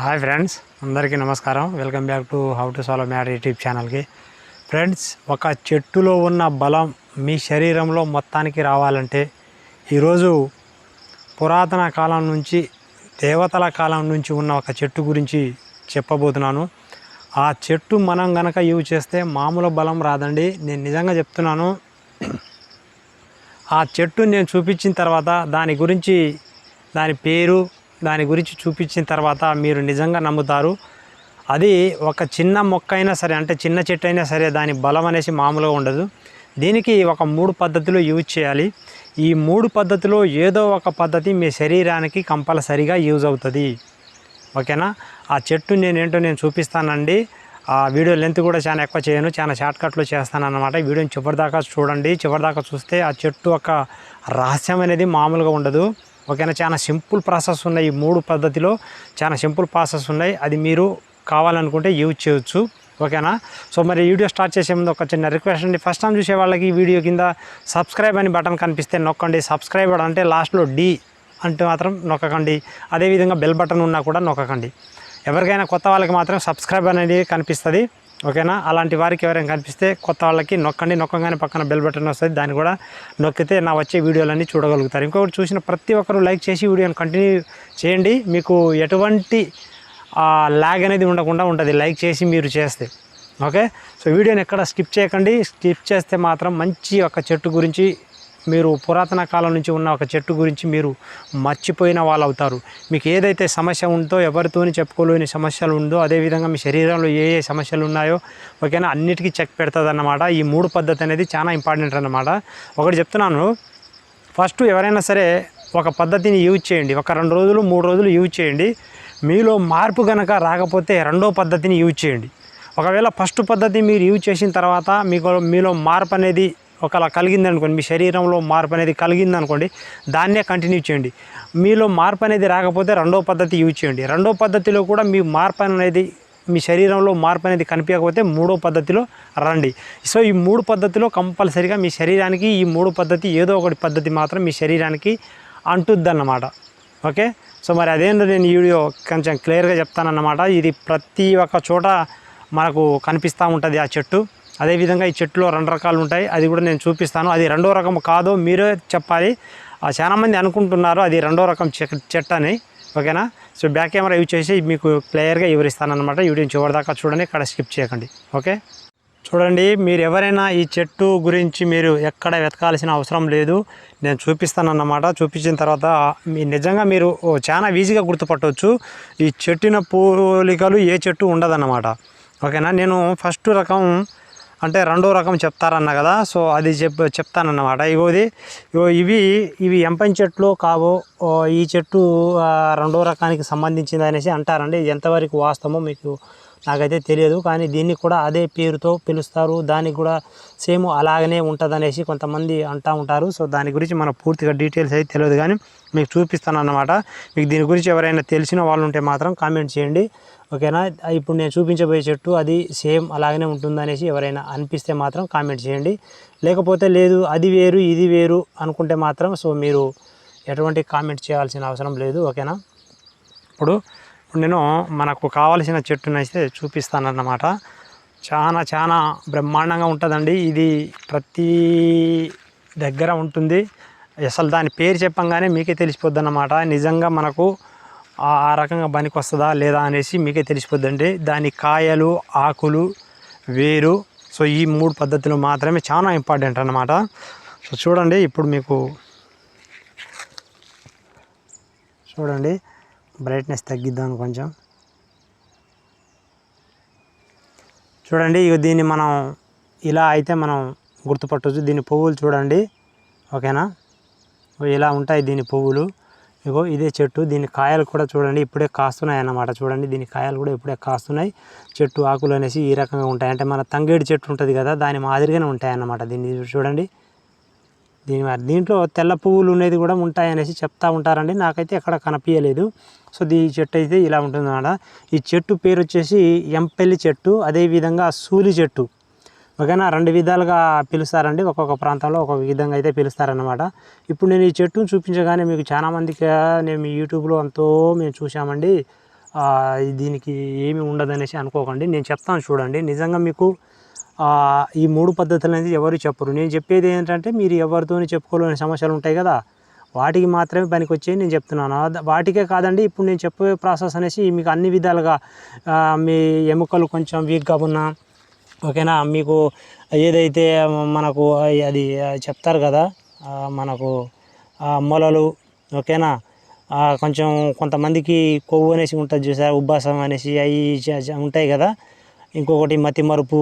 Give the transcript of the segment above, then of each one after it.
Hi friends అందరికీ నమస్కారం. Welcome back to how to solve matter YouTube ఛానల్కి friends ఒక చెట్టులో ఉన్న బలం మీ శరీరంలో మొత్తానికి రావాలంటే ఈరోజు పురాతన కాలం నుంచి దేవతల కాలం నుంచి ఉన్న ఒక చెట్టు గురించి చెప్పబోతున్నాను. ఆ చెట్టు మనం గనక యూజ్ చేస్తే మామూలు బలం రాదండి. నేను నిజంగా చెప్తున్నాను. ఆ చెట్టు నేను చూపించిన తర్వాత దాని గురించి దాని పేరు దాని గురించి చూపించిన తర్వాత మీరు నిజంగా నమ్ముతారు. అది ఒక చిన్న మొక్క అయినా సరే అంటే చిన్న చెట్టు అయినా సరే దాని బలం అనేసి మామూలుగా ఉండదు. దీనికి ఒక మూడు పద్ధతులు యూజ్ చేయాలి. ఈ మూడు పద్ధతిలో ఏదో ఒక పద్ధతి మీ శరీరానికి కంపల్సరీగా యూజ్ అవుతుంది. ఓకేనా? ఆ చెట్టు నేను ఏంటో నేను చూపిస్తానండి. ఆ వీడియో లెంత్ కూడా చాలా ఎక్కువ చేయను. చాలా షార్ట్కట్లో చేస్తాను అనమాట వీడియోని చివరిదాకా చూడండి. చివరిదాకా చూస్తే ఆ చెట్టు ఒక రహస్యం అనేది మామూలుగా ఉండదు. ఓకేనా? చాలా సింపుల్ ప్రాసెస్ ఉన్నాయి ఈ మూడు పద్ధతిలో. చాలా సింపుల్ ప్రాసెస్ ఉన్నాయి. అది మీరు కావాలనుకుంటే యూజ్ చేయొచ్చు. ఓకేనా? సో మరి వీడియో స్టార్ట్ చేసే ముందు ఒక చిన్న రిక్వెస్ట్ అండి. ఫస్ట్ టైం చూసే వాళ్ళకి ఈ వీడియో కింద సబ్స్క్రైబ్ అని బటన్ కనిపిస్తే నొక్కండి. సబ్స్క్రైబ్ అంటే లాస్ట్లో డి అంటే మాత్రం నొక్కకండి. అదేవిధంగా బెల్ బటన్ ఉన్నా కూడా నొక్కకండి. ఎవరికైనా కొత్త వాళ్ళకి మాత్రం సబ్స్క్రైబ్ అనేది కనిపిస్తుంది. ఓకేనా? అలాంటి వారికి ఎవరైనా కనిపిస్తే కొత్త వాళ్ళకి నొక్కండి. నొక్కగానే పక్కన బెల్ బటన్ వస్తుంది. దాన్ని కూడా నొక్కితే నా వచ్చే వీడియోలన్నీ చూడగలుగుతారు. ఇంకొకటి చూసిన ప్రతి ఒక్కరు లైక్ చేసి వీడియోని కంటిన్యూ చేయండి. మీకు ఎటువంటి ల్యాగ్ అనేది ఉండకుండా ఉంటుంది. లైక్ చేసి మీరు చేస్తే. ఓకే? సో వీడియోని ఎక్కడ స్కిప్ చేయకండి. స్కిప్ చేస్తే మాత్రం మంచి ఒక చెట్టు గురించి మీరు పురాతన కాలం నుంచి ఉన్న ఒక చెట్టు గురించి మీరు మర్చిపోయిన వాళ్ళు అవుతారు మీకు ఏదైతే సమస్య ఉందో ఎవరితోని చెప్పుకోలేని సమస్యలు ఉందో అదేవిధంగా మీ శరీరంలో ఏ ఏ సమస్యలు ఉన్నాయో ఓకేనా అన్నిటికీ చెక్ పెడుతుంది అన్నమాట ఈ మూడు పద్ధతి అనేది చాలా ఇంపార్టెంట్ అన్నమాట. ఒకటి చెప్తున్నాను. ఫస్ట్ ఎవరైనా సరే ఒక పద్ధతిని యూజ్ చేయండి. ఒక రెండు రోజులు మూడు రోజులు యూజ్ చేయండి. మీలో మార్పు కనుక రాకపోతే రెండో పద్ధతిని యూజ్ చేయండి. ఒకవేళ ఫస్ట్ పద్ధతి మీరు యూజ్ చేసిన తర్వాత మీకు మీలో మార్పు అనేది ఒకలా కలిగింది అనుకోండి మీ శరీరంలో మార్పు అనేది కలిగింది అనుకోండి దాన్నే కంటిన్యూ చేయండి. మీలో మార్పు అనేది రాకపోతే రెండో పద్ధతి యూజ్ చేయండి. రెండో పద్ధతిలో కూడా మీ మార్పు అనేది మీ శరీరంలో మార్పు అనేది కనిపించకపోతే మూడో పద్ధతిలో రండి. సో ఈ మూడు పద్ధతిలో కంపల్సరిగా మీ శరీరానికి ఈ మూడు పద్ధతి ఏదో ఒకటి పద్ధతి మాత్రం మీ శరీరానికి అంటుద్దన్నమాట. ఓకే? సో మరి అదేంటో నేను ఈ వీడియో కొంచెం క్లియర్గా చెప్తానన్నమాట. ఇది ప్రతి ఒక్క చోట మనకు కనిపిస్తూ ఉంటుంది ఆ చెట్టు. అదేవిధంగా ఈ చెట్టులో రెండు రకాలు ఉంటాయి. అది కూడా నేను చూపిస్తాను. అది రెండో రకం కాదో మీరే చెప్పాలి. ఆ, చాలామంది అనుకుంటున్నారు అది రెండో రకం చెట్టు అని. ఓకేనా? సో బ్యాక్ కెమెరా యూజ్ చేసి మీకు క్లియర్గా వివరిస్తాను అనమాట వీడియోని చివరిదాకా చూడండి. ఇక్కడ స్కిప్ చేయకండి. ఓకే? చూడండి మీరు ఎవరైనా ఈ చెట్టు గురించి మీరు ఎక్కడ వెతకాల్సిన అవసరం లేదు. నేను చూపిస్తానన్నమాట. చూపించిన తర్వాత మీ నిజంగా మీరు చాలా ఈజీగా గుర్తుపట్టవచ్చు. ఈ చెట్టిన పోలికలు ఏ చెట్టు ఉండదన్నమాట. ఓకేనా? నేను ఫస్ట్ రకం అంటే రెండో రకం చెప్తారన్న కదా సో అది చెప్ చెప్తానన్నమాట. ఇగోది ఇగో ఇవి ఇవి ఎంపని చెట్లు కావు ఈ చెట్టు రెండో రకానికి సంబంధించింది అనేసి అంటారండి. ఎంతవరకు వాస్తవమో మీకు నాకైతే తెలియదు కానీ దీన్ని కూడా అదే పేరుతో పిలుస్తారు. దానికి కూడా సేమ్ అలాగనే ఉంటుంది అనేసి కొంతమంది అంటూ ఉంటారు. సో దాని గురించి మనం పూర్తిగా డీటెయిల్స్ అయితే తెలియదు కానీ మీకు చూపిస్తాను అన్నమాట మీకు దీని గురించి ఎవరైనా తెలిసిన వాళ్ళు ఉంటే మాత్రం కామెంట్ చేయండి. ఓకేనా? ఇప్పుడు నేను చూపించబోయే చెట్టు అది సేమ్ అలాగనే ఉంటుందనేసి ఎవరైనా అనిపిస్తే మాత్రం కామెంట్ చేయండి. లేకపోతే లేదు అది వేరు ఇది వేరు అనుకుంటే మాత్రం సో మీరు ఎటువంటి కామెంట్ చేయాల్సిన అవసరం లేదు ఓకేనా? ఇప్పుడు నేను మనకు కావలసిన చెట్టునైతే చూపిస్తానన్నమాట. చాలా చాలా బ్రహ్మాండంగా ఉంటుందండి. ఇది ప్రతి దగ్గర ఉంటుంది. అసలు దాని పేరు చెప్పంగానే మీకే తెలిసిపోద్ది అన్నమాట నిజంగా మనకు ఆ రకంగా పనికి వస్తుందా లేదా అనేసి మీకే తెలిసిపోద్దండి. దాని కాయలు ఆకులు వేరు. సో ఈ మూడు పద్ధతులు మాత్రమే చాలా ఇంపార్టెంట్ అన్నమాట. సో చూడండి ఇప్పుడు మీకు చూడండి బ్రైట్నెస్ తగ్గిద్దాం కొంచెం. చూడండి ఇక దీన్ని మనం ఇలా అయితే మనం గుర్తుపట్టవచ్చు దీని పువ్వులు చూడండి. ఓకేనా? ఇలా ఉంటాయి దీని పువ్వులు. ఇగో ఇదే చెట్టు దీని కాయలు కూడా చూడండి ఇప్పుడే కాస్తున్నాయి అన్నమాట. చూడండి దీని కాయలు కూడా ఇప్పుడే కాస్తున్నాయి. చెట్టు ఆకులు అనేసి ఈ రకంగా ఉంటాయి. అంటే మన తంగేడి చెట్టు ఉంటుంది కదా దాని మాదిరిగానే ఉంటాయి అన్నమాట దీన్ని చూడండి. దీని దీంట్లో తెల్ల పువ్వులు అనేది కూడా ఉంటాయి అనేసి చెప్తా ఉంటారండి. నాకైతే ఎక్కడ కనిపించలేదు సో ఈ చెట్టు అయితే ఇలా ఉంటుందన్నమాట. ఈ చెట్టు పేరు వచ్చేసి ఎంపెల్లి చెట్టు అదేవిధంగా సూలి చెట్టు. ఓకేనా? రెండు విధాలుగా పిలుస్తారండి. ఒక్కొక్క ప్రాంతంలో ఒక్కొక్క విధంగా అయితే పిలుస్తారనమాట ఇప్పుడు నేను ఈ చెట్టును చూపించగానే మీకు చాలామందికి నేను మీ యూట్యూబ్లో అంతో మేము చూసామండి దీనికి ఏమి ఉండదనేసి అనుకోకండి. నేను చెప్తాను చూడండి. నిజంగా మీకు ఈ మూడు పద్ధతులు అనేది ఎవరు చెప్పరు. నేను చెప్పేది ఏంటంటే మీరు ఎవరితోని చెప్పుకోలేని సమస్యలు ఉంటాయి కదా వాటికి మాత్రమే పనికి వచ్చే నేను చెప్తున్నాను. వాటికే కాదండి ఇప్పుడు నేను చెప్పే ప్రాసెస్ అనేసి మీకు అన్ని విధాలుగా మీ ఎముకలు కొంచెం వీక్గా ఉన్నా ఓకేనా? మీకు ఏదైతే మనకు అది చెప్తారు కదా మనకు మొలలు ఓకేనా? కొంచెం కొంతమందికి కొవ్వు అనేసి ఉంటుంది చూసారా ఉబ్బాసం అనేసి అవి ఉంటాయి కదా. ఇంకొకటి మతి మరుపు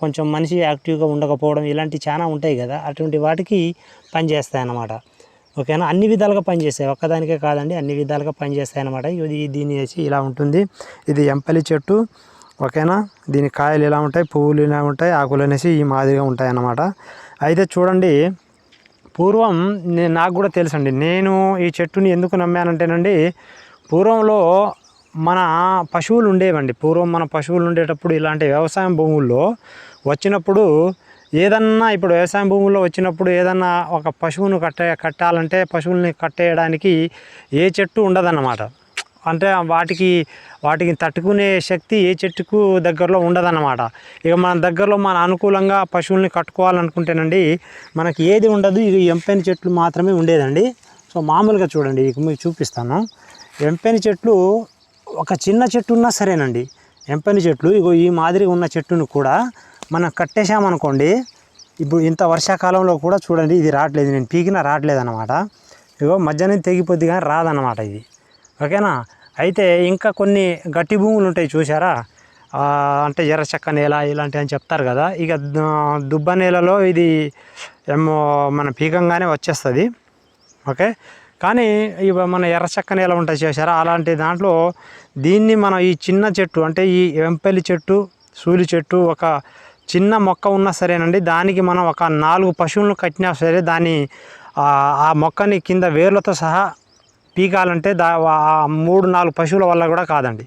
కొంచెం మనిషి యాక్టివ్గా ఉండకపోవడం ఇలాంటివి చాలా ఉంటాయి కదా అటువంటి వాటికి పనిచేస్తాయి అన్నమాట ఓకేనా? అన్ని విధాలుగా పనిచేస్తాయి ఒక్కదానికే కాదండి అన్ని విధాలుగా పనిచేస్తాయి అన్నమాట ఇది దీని వేసి ఇలా ఉంటుంది. ఇది ఎంపలి చెట్టు ఓకేనా? దీని కాయలు ఇలా ఉంటాయి? పువ్వులు ఇలా ఉంటాయి? ఆకులు అనేసి ఈ మాదిరిగా ఉంటాయి అన్నమాట అయితే చూడండి పూర్వం నేను నాకు కూడా తెలుసండి. నేను ఈ చెట్టుని ఎందుకు నమ్మానంటేనండి పూర్వంలో మన పశువులు ఉండేవండి. పూర్వం మన పశువులు ఉండేటప్పుడు ఇలాంటి వ్యవసాయం భూముల్లో వచ్చినప్పుడు ఏదన్నా ఇప్పుడు వ్యవసాయం భూముల్లో వచ్చినప్పుడు ఏదన్నా ఒక పశువును కట్టే కట్టాలంటే పశువుల్ని కట్టేయడానికి ఏ చెట్టు ఉండదన్నమాట. అంటే వాటికి వాటికి తట్టుకునే శక్తి ఏ చెట్టుకు దగ్గరలో ఉండదన్నమాట. ఇక మన దగ్గరలో మన అనుకూలంగా పశువుల్ని కట్టుకోవాలనుకుంటేనండి మనకి ఏది ఉండదు ఇక ఎంపైన చెట్లు మాత్రమే ఉండేదండి. సో మామూలుగా చూడండి ఇక మీకు చూపిస్తాను. ఎంపైన చెట్లు ఒక చిన్న చెట్టు ఉన్నా సరేనండి. ఎంపైన చెట్లు ఇగో ఈ మాదిరిగా ఉన్న చెట్టును కూడా మనం కట్టేశామనుకోండి ఇప్పుడు ఇంత వర్షాకాలంలో కూడా చూడండి ఇది రావట్లేదు నేను పీకినా రావట్లేదు అనమాట ఇగో మధ్యాహ్నం తెగిపోద్ది కానీ రాదన్నమాట ఇది. ఓకేనా? అయితే ఇంకా కొన్ని గట్టి భూములు ఉంటాయి చూసారా అంటే ఎర్ర చెక్క నేల ఇలాంటివి అని చెప్తారు కదా. ఇక దుబ్బ నేలలో ఇది ఏమో మన పీకంగానే వచ్చేస్తుంది. ఓకే? కానీ ఇవి మన ఎర్ర చెక్క నేల ఉంటుంది చేశారా? అలాంటి దాంట్లో దీన్ని మనం ఈ చిన్న చెట్టు అంటే ఈ వెంపల్లి చెట్టు సూలి చెట్టు ఒక చిన్న మొక్క ఉన్నా సరేనండి. దానికి మనం ఒక నాలుగు పశువులను కట్టినా సరే దాన్ని ఆ మొక్కని కింద వేర్లతో సహా పీకాలంటే దా మూడు నాలుగు పశువుల వల్ల కూడా కాదండి.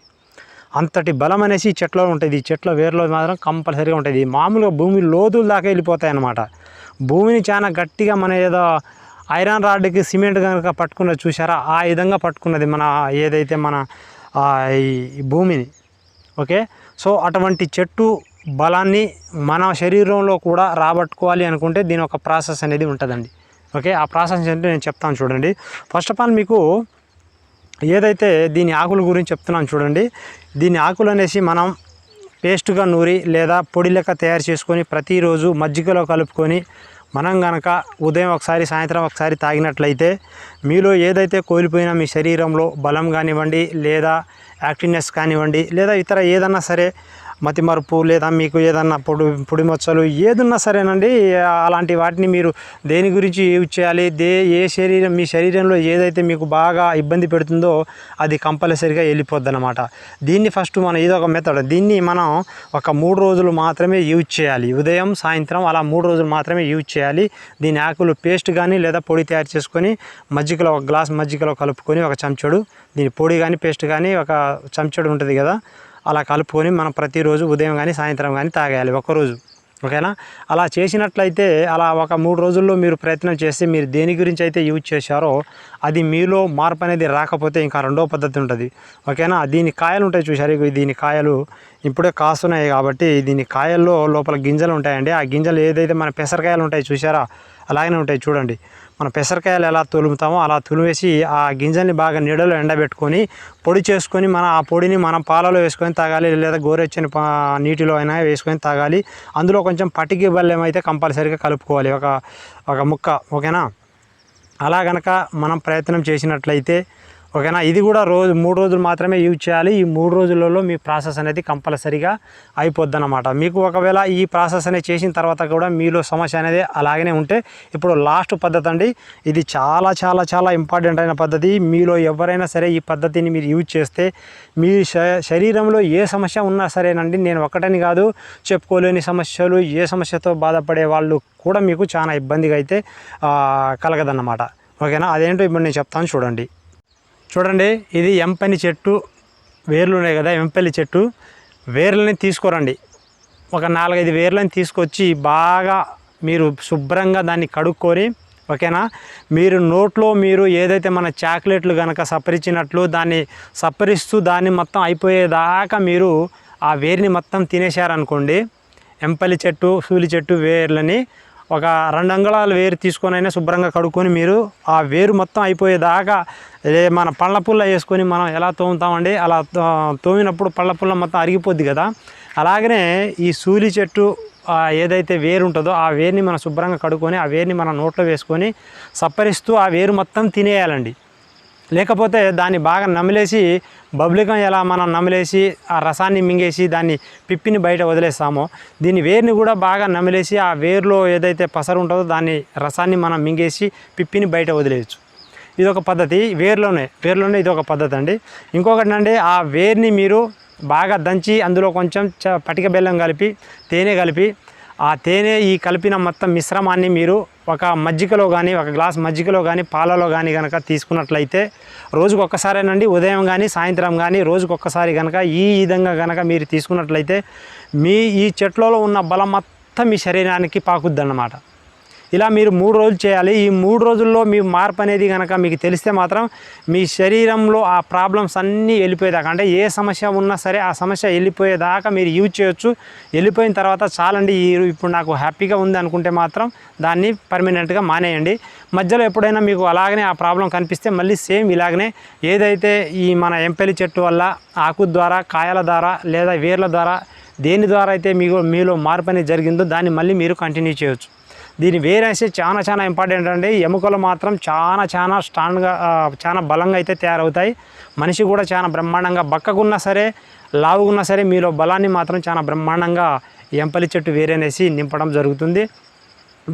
అంతటి బలం అనేసి ఈ చెట్లో ఉంటుంది. ఈ చెట్ల వేర్లో మాత్రం కంపల్సరీగా ఉంటుంది. మామూలుగా భూమి లోతులు దాకా వెళ్ళిపోతాయి అన్నమాట. భూమిని చాలా గట్టిగా మన ఏదో ఐరన్ రాడ్కి సిమెంట్ కనుక పట్టుకున్నది చూసారా ఆ విధంగా పట్టుకున్నది మన ఏదైతే మన ఈ భూమిని. ఓకే? సో అటువంటి చెట్టు బలాన్ని మన శరీరంలో కూడా రాబట్టుకోవాలి అనుకుంటే దీని ఒక ప్రాసెస్ అనేది ఉంటుందండి. ఓకే? ఆ ప్రాసెస్ ఏంటో నేను చెప్తాను చూడండి. ఫస్ట్ ఆఫ్ ఆల్ మీకు ఏదైతే దీని ఆకుల గురించి చెప్తున్నాను చూడండి. దీని ఆకులు అనేసి మనం పేస్ట్గా నూరి లేదా పొడి లెక్క తయారు చేసుకొని ప్రతిరోజు మజ్జిగలో కలుపుకొని మనం గనక ఉదయం ఒకసారి సాయంత్రం ఒకసారి తాగినట్లయితే మీలో ఏదైతే కోల్పోయినా మీ శరీరంలో బలం కానివ్వండి లేదా యాక్టివ్నెస్ కానివ్వండి లేదా ఇతర ఏదన్నా సరే మతిమరుపు లేదా మీకు ఏదన్నా పొడి పొడి మచ్చలు ఏదున్నా సరేనండి అలాంటి వాటిని మీరు దేని గురించి యూజ్ చేయాలి దే ఏ శరీరం మీ శరీరంలో ఏదైతే మీకు బాగా ఇబ్బంది పెడుతుందో అది కంపల్సరిగా వెళ్ళిపోద్ది అనమాట దీన్ని ఫస్ట్ మనం ఇది ఒక మెథడ్ దీన్ని మనం ఒక మూడు రోజులు మాత్రమే యూజ్ చేయాలి. ఉదయం సాయంత్రం అలా మూడు రోజులు మాత్రమే యూజ్ చేయాలి. దీని ఆకులు పేస్ట్ కానీ లేదా పొడి తయారు చేసుకొని మజ్జిగలో ఒక గ్లాస్ మజ్జిగలో కలుపుకొని ఒక చెంచడు దీని పొడి కానీ పేస్ట్ కానీ ఒక చెంచడు ఉంటుంది కదా అలా కలుపుకొని మనం ప్రతిరోజు ఉదయం కానీ సాయంత్రం కానీ తాగేయాలి ఒక్కరోజు ఓకేనా? అలా చేసినట్లయితే అలా ఒక మూడు రోజుల్లో మీరు ప్రయత్నం చేస్తే మీరు దేని గురించి అయితే యూజ్ చేశారో అది మీలో మార్పు అనేది రాకపోతే ఇంకా రెండో పద్ధతి ఉంటుంది. ఓకేనా? దీని కాయలు ఉంటాయి చూసారు దీని కాయలు ఇప్పుడే కాస్తున్నాయి కాబట్టి దీని కాయల్లో లోపల గింజలు ఉంటాయండి. ఆ గింజలు ఏదైతే మన పెసరకాయలు ఉంటాయి చూసారా అలాగనే ఉంటాయి చూడండి. మన పెసరకాయలు ఎలా తులుముతామో అలా తులివేసి ఆ గింజల్ని బాగా నీడలో ఎండబెట్టుకొని పొడి చేసుకొని మన ఆ పొడిని మనం పాలలో వేసుకొని తాగాలి లేదా గోరెచ్చని నీటిలో అయినా వేసుకొని తాగాలి. అందులో కొంచెం పటికి బల్లెం అయితే కంపల్సరీగా కలుపుకోవాలి. ఒక ఒక ముక్క ఓకేనా? అలా గనక మనం ప్రయత్నం చేసినట్లయితే ఓకేనా? ఇది కూడా రోజు మూడు రోజులు మాత్రమే యూజ్ చేయాలి. ఈ మూడు రోజులలో మీ ప్రాసెస్ అనేది కంపల్సరీగా అయిపోద్ది అనమాట మీకు ఒకవేళ ఈ ప్రాసెస్ అనేది చేసిన తర్వాత కూడా మీలో సమస్య అనేది అలాగనే ఉంటే ఇప్పుడు లాస్ట్ పద్ధతి అండి. ఇది చాలా చాలా చాలా ఇంపార్టెంట్ అయిన పద్ధతి. మీలో ఎవరైనా సరే ఈ పద్ధతిని మీరు యూజ్ చేస్తే మీ శ- శరీరంలో ఏ సమస్య ఉన్నా సరేనండి. నేను ఒకటని కాదు చెప్పుకోలేని సమస్యలు ఏ సమస్యతో బాధపడే వాళ్ళు కూడా మీకు చాలా ఇబ్బందిగా అయితే కలగదన్నమాట. ఓకేనా? అదేంటో ఇప్పుడు నేను చెప్తాను చూడండి. చూడండి ఇది ఎంపని చెట్టు. వేర్లు ఉన్నాయి కదా ఎంపల్లి చెట్టు. వేర్లని తీసుకురండి. ఒక నాలుగైదు వేర్లని తీసుకొచ్చి బాగా మీరు శుభ్రంగా దాన్ని కడుక్కొని ఓకేనా? మీరు నోట్లో మీరు ఏదైతే మన చాక్లెట్లు కనుక సపరిచినట్లు దాన్ని సపరిస్తూ దాన్ని మొత్తం అయిపోయేదాకా మీరు ఆ వేర్ని మొత్తం తినేశారనుకోండి ఎంపల్లి చెట్టు సూలి చెట్టు వేర్లని ఒక రెండు అంగుళాలు వేరు తీసుకొని అయినా శుభ్రంగా కడుక్కొని మీరు ఆ వేరు మొత్తం అయిపోయేదాకా మన పళ్ళ పుల్ల వేసుకొని మనం ఎలా తోముతామండి? అలా తోమినప్పుడు పళ్ళ పుల్ల మొత్తం అరిగిపోద్ది కదా? అలాగనే ఈ సూలి చెట్టు ఏదైతే వేరు ఉంటుందో ఆ వేరుని మనం శుభ్రంగా కడుక్కొని ఆ వేరుని మన నోట్లో వేసుకొని సప్పరిస్తూ ఆ వేరు మొత్తం తినేయాలండి. లేకపోతే దాన్ని బాగా నమిలేసి బబ్లికం ఎలా మనం నమిలేసి ఆ రసాన్ని మింగేసి దాన్ని పిప్పిని బయట వదిలేస్తామో దీని వేరుని కూడా బాగా నమిలేసి ఆ వేరులో ఏదైతే పసరు ఉంటుందో దాన్ని రసాన్ని మనం మింగేసి పిప్పిని బయట వదిలేయచ్చు. ఇది ఒక పద్ధతి. వేర్లోనే వేర్లోనే ఇది ఒక పద్ధతి అండి. ఇంకొకటి అండి ఆ వేర్ని మీరు బాగా దంచి అందులో కొంచెం చ పటిక బెల్లం కలిపి తేనె కలిపి ఆ తేనె ఈ కలిపిన మొత్తం మిశ్రమాన్ని మీరు ఒక మజ్జిగలో కానీ ఒక గ్లాస్ మజ్జిగలో కానీ పాలలో కానీ కనుక తీసుకున్నట్లయితే రోజుకు ఒక్కసారేనండి ఉదయం కానీ సాయంత్రం కానీ రోజుకు ఒక్కసారి కనుక ఈ విధంగా కనుక మీరు తీసుకున్నట్లయితే మీ ఈ చెట్లలో ఉన్న బలం మొత్తం మీ శరీరానికి పాకుద్దన్నమాట. ఇలా మీరు మూడు రోజులు చేయాలి. ఈ మూడు రోజుల్లో మీ మార్పు అనేది కనుక మీకు తెలిస్తే మాత్రం మీ శరీరంలో ఆ ప్రాబ్లమ్స్ అన్నీ వెళ్ళిపోయేదాకా అంటే ఏ సమస్య ఉన్నా సరే ఆ సమస్య వెళ్ళిపోయేదాకా మీరు యూజ్ చేయొచ్చు. వెళ్ళిపోయిన తర్వాత చాలండి ఈ ఇప్పుడు నాకు హ్యాపీగా ఉంది అనుకుంటే మాత్రం దాన్ని పర్మనెంట్గా మానేయండి. మధ్యలో ఎప్పుడైనా మీకు అలాగనే ఆ ప్రాబ్లం కనిపిస్తే మళ్ళీ సేమ్ ఇలాగనే ఏదైతే ఈ మన ఎంపెలి చెట్టు వల్ల ఆకు ద్వారా కాయల ద్వారా లేదా వేర్ల ద్వారా దేని ద్వారా అయితే మీకు మీలో మార్పు అనేది జరిగిందో దాన్ని మళ్ళీ మీరు కంటిన్యూ చేయొచ్చు. దీని వేరేసి చాలా చాలా ఇంపార్టెంట్ అండి. ఎముకలు మాత్రం చాలా చాలా స్ట్రాంగ్గా చాలా బలంగా అయితే తయారవుతాయి. మనిషి కూడా చాలా బ్రహ్మాండంగా బక్కకున్నా సరే లావుగున్నా సరే మీలో బలాన్ని మాత్రం చాలా బ్రహ్మాండంగా ఎంపలి చెట్టు వేరేనేసి నింపడం జరుగుతుంది.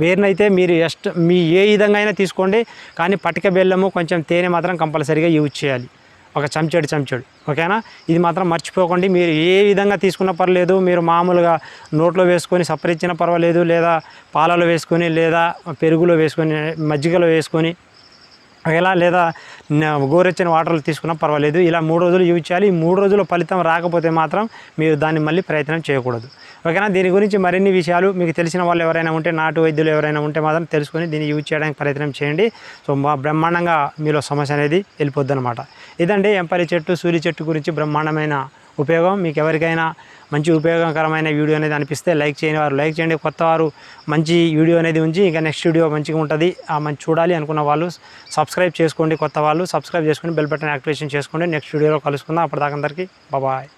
వేరునైతే మీరు ఎస్ట్ మీ ఏ విధంగా అయినా తీసుకోండి. కానీ పటిక బెల్లము కొంచెం తేనె మాత్రం కంపల్సరీగా యూజ్ చేయాలి. ఒక చెంచాడు చెంచాడు. ఓకేనా? ఇది మాత్రం మర్చిపోకండి. మీరు ఏ విధంగా తీసుకున్నా పర్లేదు. మీరు మామూలుగా నోట్లో వేసుకొని సపరించినా పర్వాలేదు. లేదా పాలలో వేసుకొని లేదా పెరుగులో వేసుకొని మజ్జిగలో వేసుకొని ఇలా లేదా గోరెచ్చని వాటర్లు తీసుకున్నా పర్వాలేదు. ఇలా మూడు రోజులు యూజ్ చేయాలి. ఈ మూడు రోజుల ఫలితం రాకపోతే మాత్రం మీరు దాన్ని మళ్ళీ ప్రయత్నం చేయకూడదు. ఓకేనా? దీని గురించి మరిన్ని విషయాలు మీకు తెలిసిన వాళ్ళు ఎవరైనా ఉంటే నాటు వైద్యులు ఎవరైనా ఉంటే మాత్రం తెలుసుకొని దీన్ని యూజ్ చేయడానికి ప్రయత్నం చేయండి. సో మా బ్రహ్మాండంగా మీలో సమస్య అనేది వెళ్ళిపోద్ది అనమాట ఇదండి ఎంపరి చెట్టు సూర్య చెట్టు గురించి బ్రహ్మాండమైన ఉపయోగం. మీకు ఎవరికైనా మంచి ఉపయోగకరమైన వీడియో అనేది అనిపిస్తే లైక్ చేయని వారు లైక్ చేయండి. కొత్త వారు మంచి వీడియో అనేది ఉంచి ఇంకా నెక్స్ట్ వీడియో మంచిగా ఉంటుంది. ఆ మంచి చూడాలి అనుకున్న వాళ్ళు సబ్స్క్రైబ్ చేసుకోండి. కొత్త వాళ్ళు సబ్స్క్రైబ్ చేసుకొని బెల్ బటన్ యాక్టివేషన్ చేసుకోండి. నెక్స్ట్ వీడియోలో కలుసుకుందాం. అప్పటిదాకా అందరికీ బాబాయ్.